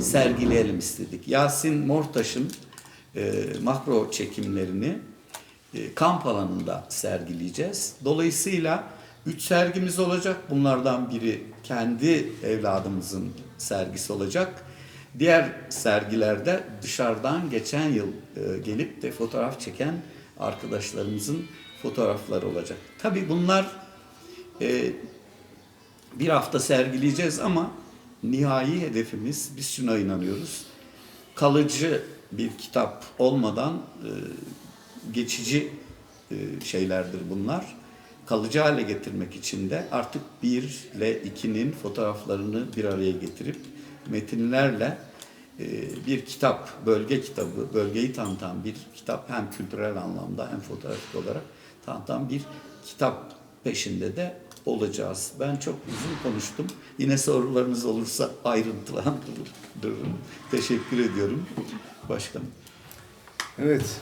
sergileyelim istedik. Yasin Mortaş'ın e, makro çekimlerini e, kamp alanında sergileyeceğiz. Dolayısıyla üç sergimiz olacak. Bunlardan biri kendi evladımızın sergisi olacak. Diğer sergilerde dışarıdan geçen yıl e, gelip de fotoğraf çeken arkadaşlarımızın fotoğrafları olacak. Tabii bunlar e, bir hafta sergileyeceğiz ama nihai hedefimiz biz şuna inanıyoruz. Kalıcı bir kitap olmadan e, geçici e, şeylerdir bunlar. Kalıcı hale getirmek için de artık bir ile ikinin fotoğraflarını bir araya getirip metinlerle e, bir kitap, bölge kitabı, bölgeyi tanıtan bir kitap hem kültürel anlamda hem fotoğrafik olarak tanıtan bir kitap peşinde de olacağız. Ben çok uzun konuştum. Yine sorularınız olursa ayrıntılandırırım. Teşekkür ediyorum başkanım. Evet,